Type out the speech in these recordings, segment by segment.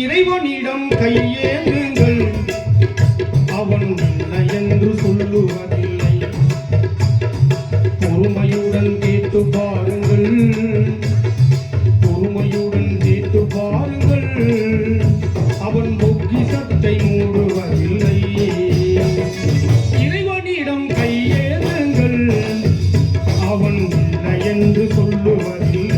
இறைவனிடம் கையேந்துங்கள். அவன் உள்ள என்று சொல்லுவதில்லை. பொறுமையுடன் கேட்டு பாருங்கள். பொறுமையுடன் கேட்டு பாருங்கள். அவன் பொக்கிசத்தை மூடுவதில்லை. இறைவனிடம் கையேந்துங்கள். அவன் உள்ள என்று சொல்லுவதில்லை.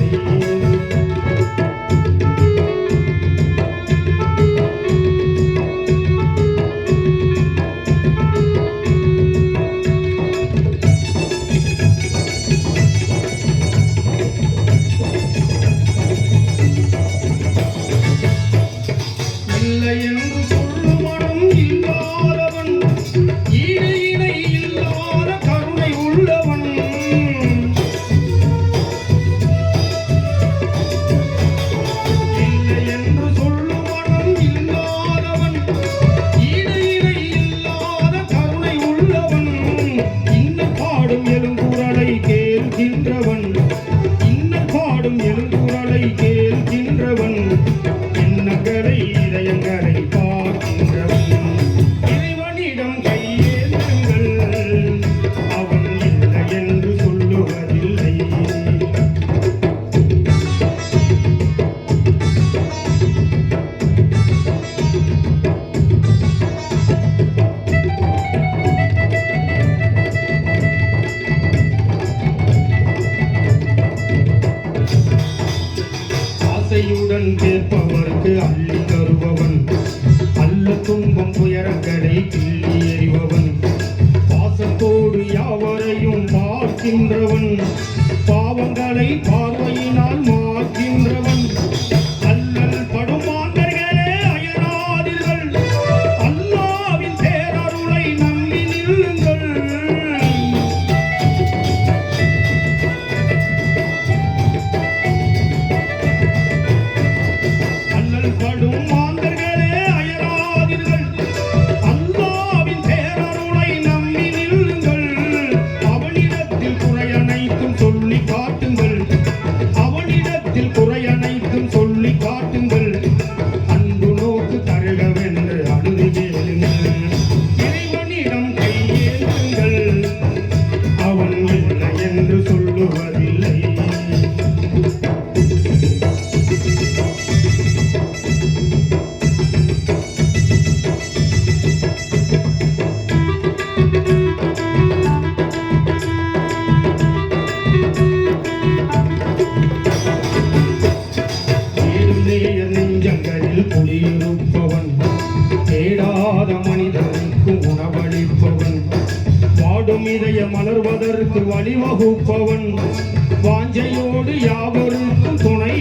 ஆசையுடன் கேட்பவனுக்கு அள்ளி தருபவன். அல்ல துன்பம் புயரக்கடை கிள்ளி எறிபவன். பாசத்தோடு யாவரையும் பார்க்கின்றவன். என்று சொல்லுவதில்லை. நெஞ்சங்களில் குடியிருப்பவன் தேடாத மனிதனுக்கு உணவளிப்பவன். வாடும் இதய மலர்வதற்கு வழிவகுப்பவன். வாஞ்சையோடு யாவருக்கும் துணை